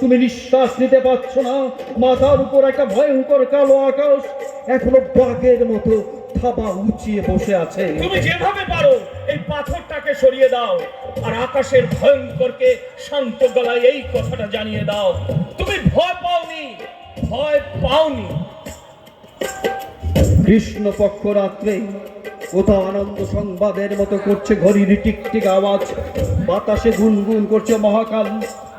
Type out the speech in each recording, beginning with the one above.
তুমি নিঃশ্বাস নিতে পারছ না। মাথার উপর একটা ভয়ঙ্কর কালো আকাশ এখনও বাঘের মতো থাবা উঁচিয়ে বসে আছে। তুমি যেভাবে পারো এই পাথরটাকে সরিয়ে দাও আর আকাশের ভয়ঙ্করকে শান্ত গলায় এই কথাটা জানিয়ে দাও। তুমি ভয় পাওনি ভয় পাওনি। কৃষ্ণপক্ষ রাত্রে কোথাও আনন্দ সংবাদের মতো করছে ঘড়ির টিকটিক আওয়াজ। বাতাসে গুনগুন করছে মহাকাল।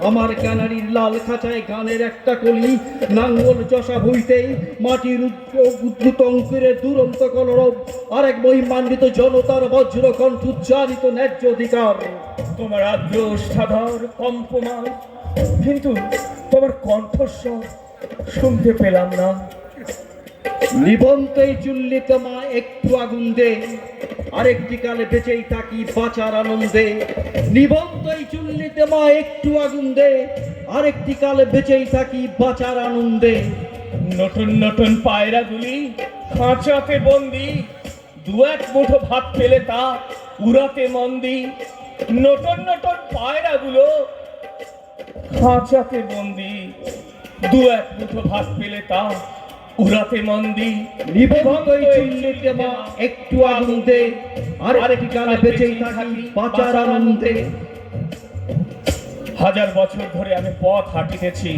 আমার ক্যানারির লাল খাঁচায় গানের একটা কলি। নাঙ্গল চষা বইতেই মাটির উদ্ভূত অঙ্কুরের দুরন্ত কলরব। আর এক মহিমান্বিত জনতার বজ্র কণ্ঠ উচ্চারিত ন্যায্য অধিকার। তোমার আদ্র সাধর কম্পমান। কিন্তু তোমার কণ্ঠস্বর শুনতে পেলাম না। নিবন্ত এই চুল্লিতে মা একটু আগুন দে আরেকটি কালে বেঁচেই থাকি বাঁচার আনন্দে। নিবন্ত চুল্লিতে মা একটু আগুন দে আরেকটি কালে বেঁচেই থাকি বাঁচার আনন্দে। নতুন নতুন পায়রাগুলি খাঁচাতে বন্দি, দু এক মুঠো ভাত পেলে তা উড়াতে মন্দি। নতুন নতুন পায়রাগুলো খাঁচাতে বন্দি, দু এক মুঠো ভাত পেলে তা উড়াতে মন্দি নিবন্ত এই চুল্লিতে মা একটু আগুন আর আরেকটি কালে বেঁচেই থাকি বাঁচার আনন্দে। হাজার বছর ধরে আমি পথ হাঁটিতেছি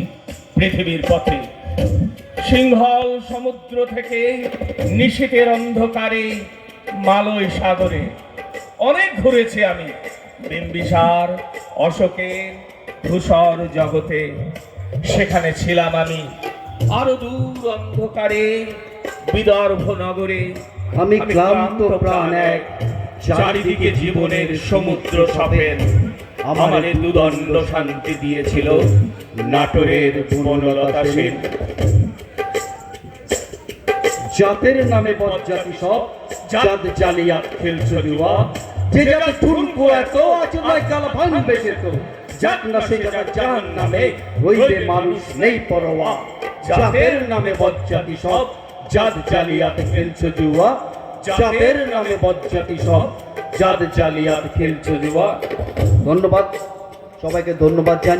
পৃথিবীর পথে। সিংহল সমুদ্র থেকে নিশীতের অন্ধকারে মালয় সাগরে। অনেক ঘুরেছি আমি বিম্বিসার অশোকের ধূসর জগতে। সেখানে ছিলাম আমি আরও দূর অন্ধকারে বিদর্ভ নগরে আমি ক্লান্ত প্রাণ এক চারিদিকে জীবনের সমুদ্র সফেন আমাদের দুদণ্ড শান্তি দিয়েছিল। নাটোরের বনলতা সেন। জাতের নামে বজ্জাতি সব। জাত জালিয়াত খেলছো দুয়া যে জাতে ঠুনকো এত আছে নয় কালা ভাঙবে সে তো। যাক না সে জায়গা জাহান নামে হইবে মানুষ। নেই পরোয়া। জাতের নামে বজ্জাতি সব। জাত জালিয়াত খেলছো জুয়া জাতের নামে বজ্জাতি সব। জাত জালিয়াত খেলছো জুয়া ধন্যবাদ। সবাইকে ধন্যবাদ জানি